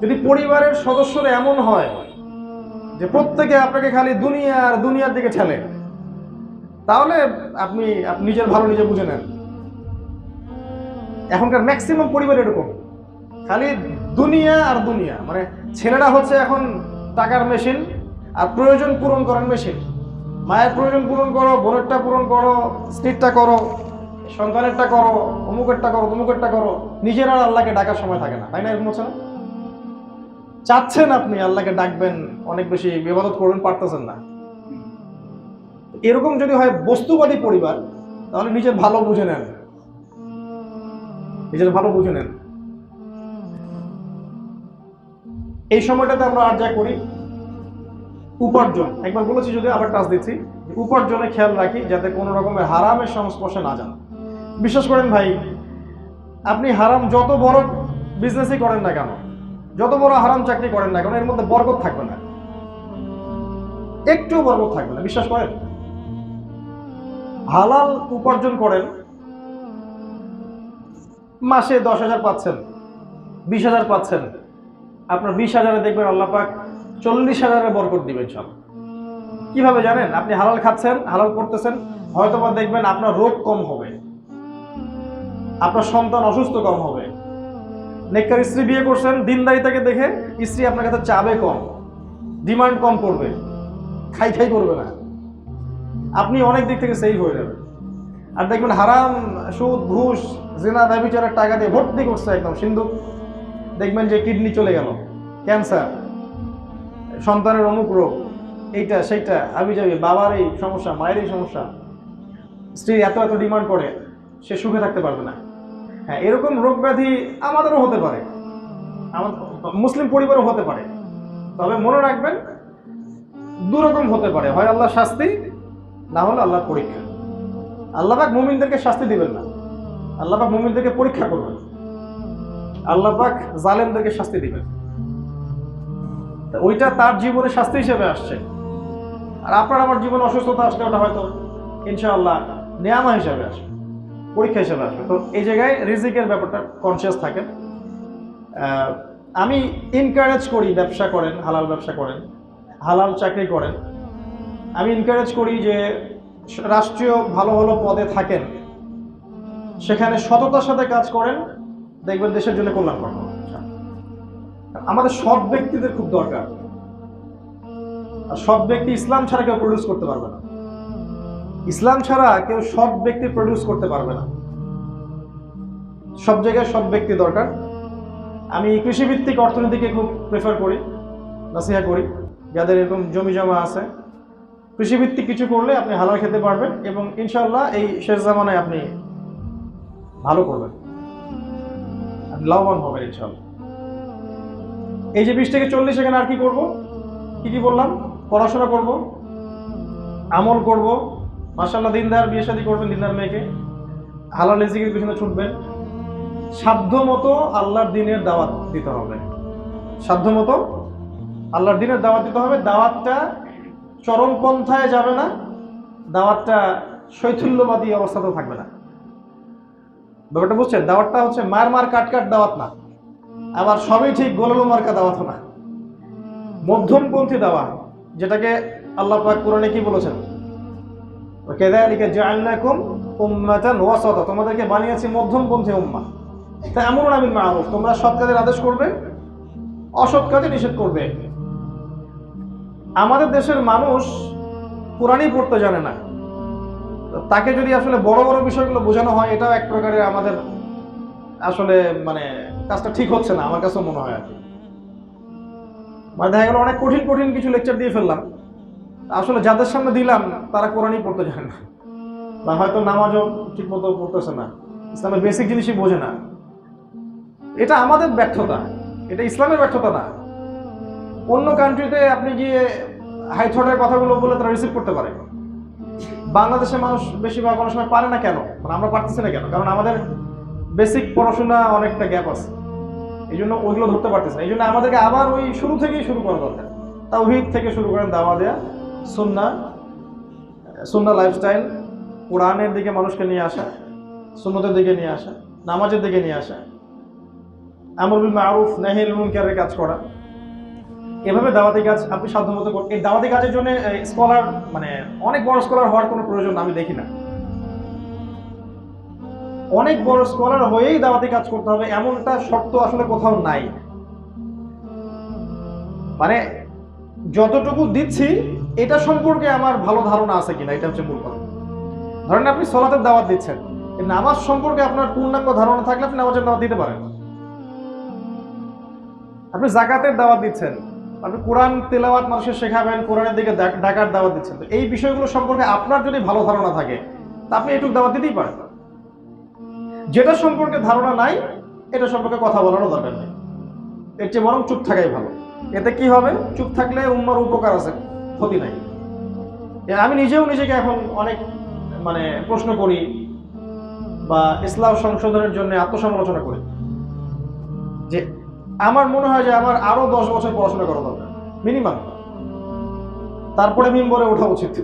যদি পরিবারের সদস্যরা এমন হয় যে প্রত্যেকে আপনাকে খালি দুনিয়া আর দুনিয়ার দিকে ঠেলে, তাহলে আপনি নিজের ভালো নিজে বুঝে নেন। এখনকার ম্যাক্সিমাম পরিবার এরকম। খালি দুনিয়া আর দুনিয়া মানে ছেলেরা হচ্ছে এখন টাকার মেশিন আর প্রয়োজন পূরণ করার মেশিন মায়ের প্রয়োজন পূরণ করো, বোনেরটা পূরণ করো, স্ত্রীরটা করো, সন্তানেরটা করো, অমুকেরটা করো, তমুকেরটা করো, নিজের আর আল্লাহকে ডাকার সময় থাকে না। তাই না, এরকম হচ্ছে না? চাচ্ছেন আপনি, আল্লাহকে ডাকবেন, অনেক বেশি বিবাদত করবেন, পারতেছেন না। এরকম যদি হয় বস্তুবাদী পরিবার, তাহলে নিজের ভালো বুঝে নেন। নিজের ভালো বুঝে নেন। এই সময়টাতে আমরা আর যা করি, উপার্জন। একবার বলেছি যদি, আবার টাচ দিচ্ছি। উপার্জনে খেয়াল রাখি, যাতে কোনো রকমের হারামের সংস্পর্শে না যান। বিশ্বাস করেন ভাই, আপনি হারাম যত বড় বিজনেসই করেন না কেন যত বড় হারাম চাকরি করেন না কেন, এর মধ্যে বরকত থাকবে না। একটু বরকত থাকবে না, বিশ্বাস করেন? হালাল উপার্জন করেন, মাসে দশ হাজার পাচ্ছেন, বিশ হাজার পাচ্ছেন। আপনার বিশ হাজারে দেখবেন আল্লাহ পাক চল্লিশ হাজারে বরকত দিবেন সব কীভাবে জানেন? আপনি হালাল খাচ্ছেন, হালাল করতেছেন হয়তো দেখবেন আপনার রোগ কম হবে, আপনার সন্তান অসুস্থ কম হবে। নেককার স্ত্রী বিয়ে করছেন দিনদারিতাকে দেখে স্ত্রী আপনার কাছে চাবে কম, ডিমান্ড কম করবে, খাই খাই করবে না। আপনি অনেক দিক থেকে সেভ হয়ে যাবেন। আর দেখবেন হারাম, সুদ, ঘুষ, জেনা ব্যবচারের টাকা দিয়ে ভর্তি করছে একদম সিন্ধু। দেখবেন যে কিডনি চলে গেল, ক্যান্সার, সন্তানের অমুক রোগ এইটা, সেইটা আবি যাবি বাবার এই সমস্যা, মায়ের এই সমস্যা। স্ত্রী এত এত ডিমান্ড করে, সে সুখে থাকতে পারবে না। হ্যাঁ এরকম রোগ ব্যাধি আমাদেরও হতে পারে। আমাদের মুসলিম পরিবারও হতে পারে। তবে মনে রাখবেন, দুরকম হতে পারে। হয় আল্লাহ শাস্তি, না হলে আল্লাহর পরীক্ষা। আল্লাহবাক মুমিনদেরকে শাস্তি দিবেন না। আল্লাহবাক মুমিনদেরকে পরীক্ষা করবেন। আল্লাহবাক জালেমদেরকে শাস্তি দিবেন। ওইটা তার জীবনে শাস্তি হিসেবে আসছে। আর আপনার আমার জীবনে অসুস্থতা আসলে ওটা হয়তো ইনশাআল্লাহ নেয়ামা হিসাবে আসবে। পরীক্ষা হিসেবে আসবে। তো এই জায়গায় রিজিকের ব্যাপারটা কনসিয়াস থাকে আমি ইনকারেজ করি ব্যবসা করেন, হালাল ব্যবসা করেন, হালাল চাকরি করেন। আমি ইনকারেজ করি যে রাষ্ট্রীয় ভালো ভালো পদে থাকেন। সেখানে সততার সাথে কাজ করেন, দেখবেন দেশের জন্য কল্যাণ করেন আমাদের সৎ ব্যক্তিদের খুব দরকার। আর সব ব্যক্তি ইসলাম ছাড়া কেউ প্রডিউস করতে পারবে না। ইসলাম ছাড়া কেউ সব ব্যক্তি প্রডিউস করতে পারবে না। সব জায়গায় সব ব্যক্তি দরকার। আমি কৃষিভিত্তিক অর্থনীতিকে খুব প্রেফার করি, নাসিহা করি। যাদের এরকম জমি জমা আছে, কৃষিভিত্তিক কিছু করলে আপনি হালাল খেতে পারবেন এবং ইনশাল্লাহ এই শেষ জামানায় আপনি ভালো করবেন। লাভবান হবেন ইনশাল্লাহ এই যে বিশ থেকে চল্লিশ এখানে আর কি করব? কি কি বললাম? পড়াশোনা করব, আমল করব মাসাল্লাহ দিনদার, বিয়ে শাদী করবেন দিনদার মেয়েকে। হালাল রিজিকের পিছনে ছুটবেন। সাধ্য মতো আল্লাহর দিনের দাওয়াত দিতে হবে। সাধ্য মতো আল্লাহর দিনের দাওয়াত দিতে হবে। দাওয়াতটা চরম পন্থায় যাবে না। দাওয়াতটা শৈথুল্যবাদী অবস্থাতেও থাকবে না। ব্যাপারটা বুঝছেন? দাওয়াতটা হচ্ছে মার মার কাট কাট দাওয়াত না। আবার সবই ঠিক, গোলালো মার্কা দাওয়াত না। মধ্যমপন্থী দাওয়া, যেটাকে আল্লাহ পাক কোরআনে কি বলেছেন? কেদালিকা জাআলনাকুম উম্মাতান ওয়াসাতা তোমাদেরকে বানিয়েছি মধ্যমপন্থী উম্মা। তা এমন আমিন মারুফ। তোমরা সৎ কাজের আদেশ করবে, অসৎ কাজে নিষেধ করবে। আমাদের দেশের মানুষ কোরআনই পড়তে জানে না। তাকে যদি আসলে বড় বড় বিষয়গুলো বোঝানো হয়, এটাও এক প্রকারের আমাদের আসলে মানে কাজটা ঠিক হচ্ছে না, আমার কাছেও মনে হয় আর কি। মানে দেখা গেল অনেক কঠিন কঠিন কিছু লেকচার দিয়ে ফেললাম। আসলে যাদের সামনে দিলাম, তারা কোরআনই পড়তে জানে না। বা হয়তো নামাজও ঠিক মতো পড়তেছে না। ইসলামের বেসিক জিনিসই বোঝে না। এটা আমাদের ব্যর্থতা। এটা ইসলামের ব্যর্থতা না। অন্য কান্ট্রিতে আপনি গিয়ে হাই থটের কথাগুলো বলে তারা রিসিভ করতে পারে। বাংলাদেশের মানুষ বেশিরভাগ কোনো সময় পারে না কেন? মানে আমরা পারতেছি না কেন? কারণ আমাদের বেসিক পড়াশোনা অনেকটা গ্যাপ আছে। এই জন্য ওইগুলো ধরতে পারতেছে না। এই জন্য আমাদেরকে আবার ওই শুরু থেকেই শুরু করা দরকার। তাওহিদ থেকে শুরু করেন দাওয়া দেয়া। সুন্না সুন্না লাইফস্টাইল কোরআনের দিকে মানুষকে নিয়ে আসা, সুন্নতের দিকে নিয়ে আসা, নামাজের দিকে নিয়ে আসা, আমর বিল মারুফ নাহিল মুনকারের কাজ করা। এভাবে দাওয়াতি কাজ আপনি সাধ্যমতো এই দাওয়াতি কাজের জন্য স্কলার মানে অনেক বড় স্কলার হওয়ার কোনো প্রয়োজন আমি দেখি না। অনেক বড় স্কলার হয়েই দাওয়াতি কাজ করতে হবে, এমনটা শর্ত আসলে কোথাও নাই। মানে যতটুকু দিচ্ছি, এটা সম্পর্কে আমার ভালো ধারণা আছে কিনা, এটা হচ্ছে মূল কথা। ধরেন আপনি সলাতের দাওয়াত দিচ্ছেন। নামাজ সম্পর্কে আপনার পূর্ণাঙ্গ ধারণা থাকলে আপনি নামাজের দাওয়াত দিতে পারেন। আপনি জাকাতের দাওয়াত দিচ্ছেন। আপনি কোরআন তেলাওয়াত মানুষের শেখাবেন, কোরআনের দিকে ডাকার দাওয়াত দিচ্ছেন। তো এই বিষয়গুলো সম্পর্কে আপনার যদি ভালো ধারণা থাকে, তা আপনি এটুকু দাওয়াত দিতেই পারেন। যেটা সম্পর্কে ধারণা নাই, এটা সম্পর্কে কথা বলারও দরকার নেই। এর চেয়ে বরং চুপ থাকাই ভালো। এতে কি হবে? চুপ থাকলে উম্মার উপকার আছে, ক্ষতি নাই। আমি নিজেও নিজেকে এখন অনেক মানে প্রশ্ন করি বা ইসলাম সংশোধনের জন্য আত্মসমালোচনা করি। যে আমার মনে হয় যে আমার আরও দশ বছর পড়াশোনা করা দরকার, মিনিমাম। তারপরে মিম্বরে ওঠা উচিত।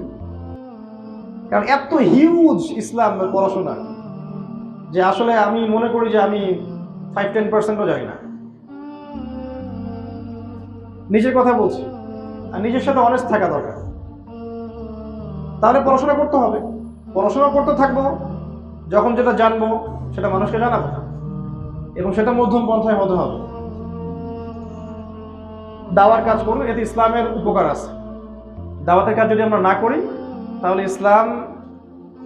কারণ এত হিউজ ইসলাম পড়াশোনা যে আসলে আমি মনে করি যে আমি ফাইভ টেন পার্সেন্টও যাই না। নিজের কথা বলছি। আর নিজের সাথে অনেস্ট থাকা দরকার। তাহলে পড়াশোনা করতে হবে। পড়াশোনা করতে থাকব, যখন যেটা জানব, সেটা মানুষকে জানাব। এবং সেটা মধ্যম পন্থায় হতে হবে। দাওয়ার কাজ করুন, এতে ইসলামের উপকার আছে। দাওয়াতের কাজ যদি আমরা না করি, তাহলে ইসলাম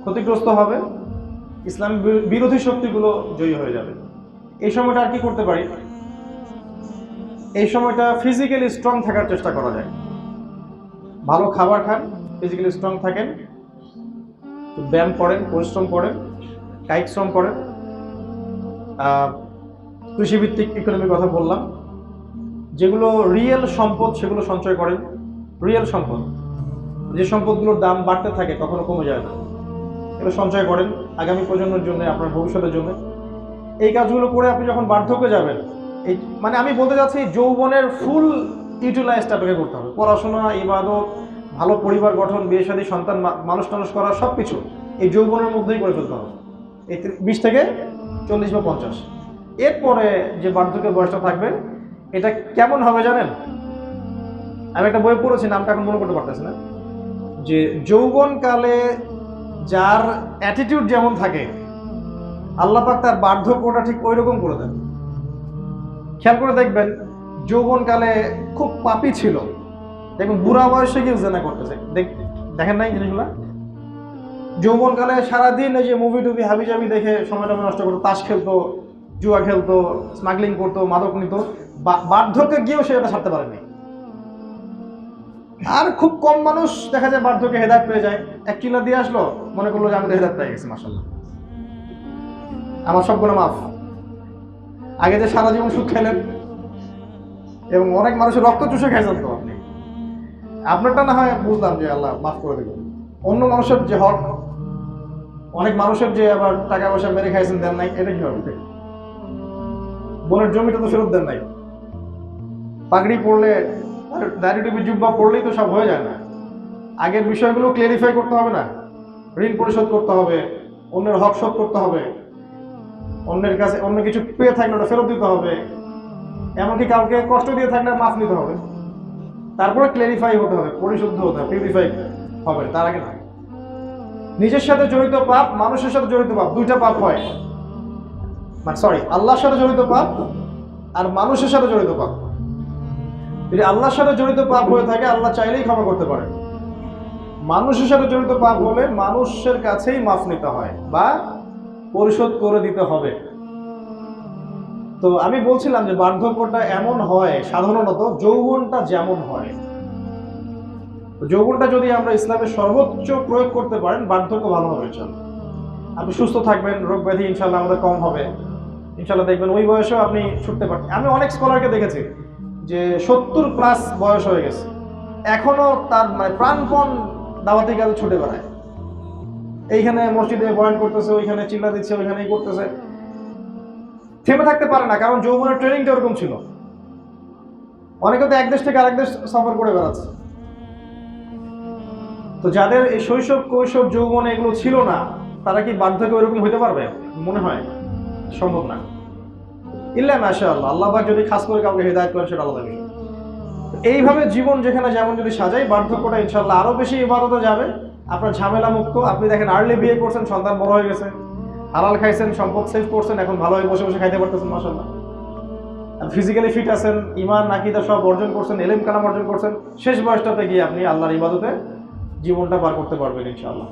ক্ষতিগ্রস্ত হবে, ইসলাম বিরোধী শক্তিগুলো জয়ী হয়ে যাবে। এই সময়টা আর কি করতে পারি? এই সময়টা ফিজিক্যালি স্ট্রং থাকার চেষ্টা করা যায়। ভালো খাবার খান ফিজিক্যালি স্ট্রং থাকেন। ব্যায়াম করেন, পরিশ্রম করেন, কায়িক শ্রম করেন। কৃষিভিত্তিক ইকোনমির কথা বললাম। যেগুলো রিয়েল সম্পদ, সেগুলো সঞ্চয় করেন। রিয়েল সম্পদ। যে সম্পদগুলোর দাম বাড়তে থাকে, কখনো কমে যায় না। এগুলো সঞ্চয় করেন আগামী প্রজন্মের জন্য, আপনার ভবিষ্যতের জন্য। এই কাজগুলো করে আপনি যখন বার্ধক্যে যাবেন এই মানে আমি বলতে চাচ্ছি যৌবনের ফুল ইউটিলাইজটা আপনাকে করতে হবে। পড়াশোনা, ইবাদত, ভালো পরিবার গঠন, বিয়ে শাদী, সন্তান মানুষ টানুষ করা সব কিছু এই যৌবনের মধ্যেই করে ফেলতে হবে। এই বিশ থেকে চল্লিশ বা পঞ্চাশ। এরপরে যে বার্ধক্যের বয়সটা থাকবে, এটা কেমন হবে জানেন? আমি একটা বই পড়েছি, নামটা এখন মনে করতে পারতেছি না। যে যৌবনকালে যার অ্যাটিটিউড যেমন থাকে আল্লাহ পাক তার বার্ধক্যটা ঠিক ওই রকম করে দেন। খেয়াল করে দেখবেন, যৌবনকালে খুব পাপি ছিল। দেখুন বুড়া বয়সে গিয়ে জেনা করতেছে। দেখ- দেখেন নাই জিনিসগুলা? যৌবনকালে সারাদিন এই যে মুভি টুভি হাবি জাবি দেখে সময়টা নষ্ট করতো, তাস খেলতো, জুয়া খেলতো স্মাগলিং করতো, মাদক নিত। বার্ধক্যে গিয়েও সে এটা ছাড়তে পারেনি। আর খুব কম মানুষ দেখা যায় বার্ধক্যে হেদায়ত পেয়ে যায়। এক কিলো দিয়ে আসলো, মনে করল যে আমি তো হেদায়ত পেয়ে গেছি মাসাল্লাহ আমার সবগুলো মাফ। আগে যে সারা জীবন সুখ খেলেন, এবং অনেক মানুষের রক্ত চুষে খাইছেন তো আপনি। আপনারটা না হয় বুঝলাম যে আল্লাহ মাফ করে দেবেন। অন্য মানুষের যে হক, অনেক মানুষের যে আবার টাকা পয়সা মেরে খাইছেন দেন নাই, এটা কি হবে বোনের জমিটা তো ফেরত দেন নাই। পাগড়ি পড়লে দাড়ি টুপি জুব্বা পড়লেই তো সব হয়ে যায় না। আগের বিষয়গুলো ক্লিয়ারিফাই করতে হবে না। ঋণ পরিশোধ করতে হবে, অন্যের হক শোধ করতে হবে। অন্যের কাছে অন্য কিছু পেয়ে থাকলে ওটা ফেরত দিতে হবে। এমনকি কাউকে কষ্ট দিয়ে থাকলে মাফ নিতে হবে। তারপরে ক্লিয়ারিফাই হতে হবে, পরিশুদ্ধ হতে হবে পিউরিফাই হবে, তার আগে না নিজের সাথে জড়িত পাপ, মানুষের সাথে জড়িত পাপ, দুইটা পাপ হয়। মানে সরি আল্লাহর সাথে জড়িত পাপ আর মানুষের সাথে জড়িত পাপ। যদি আল্লাহর সাথে জড়িত পাপ হয়ে থাকে, আল্লাহ চাইলেই ক্ষমা করতে পারে। মানুষের সাথে জড়িত পাপ হলে মানুষের কাছেই মাফ নিতে হয়, বা পরিশোধ করে দিতে হবে। তো আমি বলছিলাম যে বার্ধক্যটা এমন হয়, সাধারণত যৌবনটা যেমন হয়। যৌবনটা যদি আমরা ইসলামের সর্বোচ্চ প্রয়োগ করতে পারেন, বার্ধক্য ভালো হবে আপনি সুস্থ থাকবেন, রোগ ব্যাধি ইনশাল্লাহ আমাদের কম হবে। ইনশাল্লাহ দেখবেন ওই বয়সেও আপনি ছুটতে পারেন আমি অনেক স্কলারকে দেখেছি যে সত্তর প্লাস বয়স হয়ে গেছে। এখনও তার মানে প্রাণপণ দাওয়াতি কাজে ছুটে বেড়ায়। এইখানে মসজিদে বয়ান করতেছে, ওইখানে চিল্লা দিচ্ছে ওইখানে করতেছে। থেমে থাকতে পারে না, কারণ যৌবনের ট্রেনিংটা ওরকম ছিল। অনেকে তো এক দেশ থেকে আরেক দেশ সফর করে বেড়াচ্ছে। তো যাদের এই শৈশব কৈশব যৌবন এগুলো ছিল না, তারা কি বার্ধক্য ওইরকম হতে পারবে? মনে হয় সম্ভব না। ইল্লা মাশা আল্লাহ আল্লাহ পাক যদি খাস করে কাউকে হেদায়ত করেন, সেটা আলাদা বিষয় এইভাবে জীবন যেখানে যেমন যদি সাজাই, বার্ধক্যটা ইনশাল্লাহ আরও বেশি ইবাদতে যাবে। আপনার ঝামেলা মুক্ত আপনি দেখেন আর্লি বিয়ে করছেন, সন্তান বড় হয়ে গেছে। হালাল খাইছেন, সম্পদ সেভ করছেন, এখন ভালোভাবে বসে বসে খাইতে পারতেছেন মাসাল্লাহ ফিজিক্যালি ফিট আছেন ইমান নাকিদা সব অর্জন করছেন এলেম কালাম অর্জন করছেন, শেষ বয়সটাতে গিয়ে আপনি আল্লাহর ইবাদতে জীবনটা পার করতে পারবেন, ইনশাআল্লাহ।